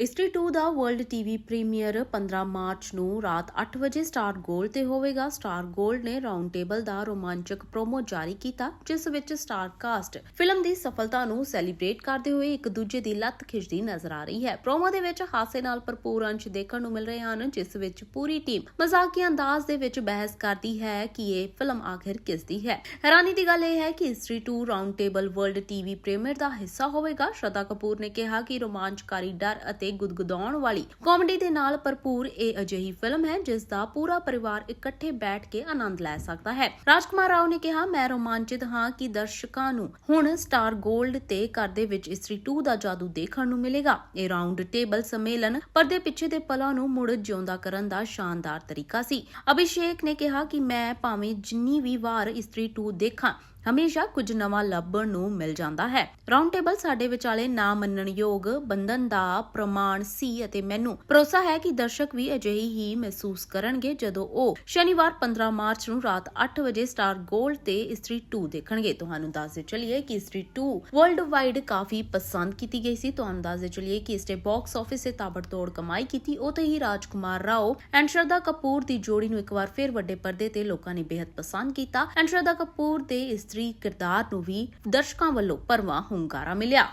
ਇਸਟਰੀ 2 ਦਾ world TV premiere 15 March ਨੂੰ ਰਾਤ 8 ਵਜੇ ਸਟਾਰ ਗੋਲਡ ਤੇ ਹੋਵੇਗਾ। ਸਟਾਰ ਗੋਲਡ ਨੇ ਰਾਉਂਡ ਟੇਬਲ ਦਾ ਰੋਮਾਂਚਕ ਪ੍ਰੋਮੋ ਜਾਰੀ ਕੀਤਾ, ਜਿਸ ਵਿੱਚ ਸਟਾਰ ਕਾਸਟ ਫਿਲਮ ਦੀ ਸਫਲਤਾ ਨੂੰ ਸੈਲੀਬ੍ਰੇਟ ਕਰਦੇ ਹੋਏ ਇੱਕ ਦੂਜੇ ਦੀ ਲੱਤ ਖਿੱਚਦੀ ਨਜ਼ਰ ਆ ਰਹੀ ਹੈ। ਪ੍ਰੋਮੋ ਦੇ ਵਿੱਚ ਹਾਸੇ ਨਾਲ ਭਰਪੂਰ ਅੰਸ਼ ਦੇਖਣ ਨੂੰ ਮਿਲ ਰਹੇ ਹਨ, ਜਿਸ ਵਿੱਚ ਪੂਰੀ ਟੀਮ ਮਜ਼ਾਕੀਆ ਅੰਦਾਜ਼ ਦੇ ਵਿੱਚ ਬਹਿਸ ਕਰਦੀ ਹੈ ਕਿ ਇਹ ਫਿਲਮ ਆਖਿਰ ਕਿਸ ਦੀ ਹੈ। ਹੈਰਾਨੀ ਦੀ ਗੱਲ ਇਹ ਹੈ ਕਿ Stree 2 round table world TV premiere ਦਾ ਹਿੱਸਾ ਹੋਵੇਗਾ। ਸ਼ਰਦਾ ਕਪੂਰ ਨੇ ਕਿਹਾ ਕਿ ਰੋਮਾਂਚਕਾਰੀ ਡਰ ਅਤੇ ਗੁਦਗੁਦਾਉਣ ਵਾਲੀ। ਕਾਮੇਡੀ ਦੇ ਨਾਲ ਭਰਪੂਰ ਇਹ ਅਜਿਹੀ ਫਿਲਮ ਹੈ ਜਿਸ ਦਾ ਪੂਰਾ ਪਰਿਵਾਰ ਇਕੱਠੇ ਬੈਠ ਕੇ ਆਨੰਦ ਲੈ ਸਕਦਾ ਹੈ। ਰਾਜਕੁਮਾਰ ਰਾਓ ਨੇ ਕਿਹਾ, ਮੈਂ ਰੋਮਾਂਚਿਤ ਹਾਂ ਕਿ ਦਰਸ਼ਕਾਂ ਨੂੰ ਹੁਣ ਸਟਾਰ ਗੋਲਡ ਤੇ ਘਰ ਦੇ ਵਿੱਚ ਇਸਤਰੀ 2 ਦਾ ਜਾਦੂ ਦੇਖਣ ਨੂੰ ਮਿਲੇਗਾ। ਇਹ ਰਾਉਂਡ ਟੇਬਲ ਸੰਮੇਲਨ ਪਰਦੇ ਪਿੱਛੇ ਦੇ ਪਲਾਂ ਨੂੰ ਮੁੜ ਜਿਉਂਦਾ ਕਰਨ ਦਾ ਸ਼ਾਨਦਾਰ ਤਰੀਕਾ ਸੀ। ਅਭਿਸ਼ੇਕ ਨੇ ਕਿਹਾ ਕਿ ਮੈਂ ਭਾਵੇਂ ਜਿੰਨੀ ਵੀ ਵਾਰ ਇਸਤਰੀ 2 ਦੇਖਾਂ ਹਮੇਸ਼ਾ ਕੁਝ ਨਵਾਂ ਲੱਭਣ ਨੂੰ ਮਿਲ ਜਾਂਦਾ ਹੈ। ਰਾਉਂਡ ਟੇਬਲ ਸਾਡੇ ਵਿਚਾਲੇ ਨਾ ਮੰਨਣਯੋਗ ਬੰਧਨ ਦਾ ਪ੍ਰਮਾਣ, ਸੀ ਅਤੇ ਮੈਨੂੰ। ਭਰੋਸਾ ਹੈ ਕਿ ਦਰਸ਼ਕ ਵੀ ਅਜਿਹੀ ਹੀ ਮਹਿਸੂਸ ਕਰਨਗੇ ਜਦੋਂ ਉਹ ਸ਼ਨੀਵਾਰ 15 ਮਾਰਚ ਨੂੰ ਰਾਤ 8 ਵਜੇ ਸਟਾਰ ਗੋਲਡ ਤੇ ਇਸਤਰੀ 2 ਦੇਖਣਗੇ। ਤੁਹਾਨੂੰ ਦੱਸਦੇ ਚੱਲੀਏ ਕਿ ਇਸਤਰੀ 2 ਵਰਲਡ ਵਾਈਡ ਕਾਫੀ ਪਸੰਦ ਕੀਤੀ ਗਈ ਸੀ। ਤੁਹਾਨੂੰ ਦੱਸਦੇ ਚੱਲੀਏ ਕਿ ਇਸਨੇ ਬਾਕਸ ਆਫਿਸ ਤੇ ਤਾਬੜਤੋੜ ਕਮਾਈ ਕੀਤੀ। ਉਤੇ ਹੀ ਰਾਜਕੁਮਾਰ ਰਾਓ ਐਂਡ ਸ਼ਰਦਾ ਕਪੂਰ ਦੀ ਜੋੜੀ ਨੂੰ ਇੱਕ ਵਾਰ ਫਿਰ ਵੱਡੇ ਪਰਦੇ ਤੇ ਲੋਕਾਂ ਨੇ ਬੇहद ਪਸੰਦ ਕੀਤਾ। ਐਂਡ ਸ਼ਰਦਾ ਕਪੂਰ ਦੇ ਇਸਤਰੀ ਕਿਰਦਾਰ ਨੂੰ ਵੀ ਦਰਸ਼ਕਾਂ ਵੱਲੋਂ ਭਰਵਾਂ ਹੁੰਗਾਰਾ ਮਿਲਿਆ।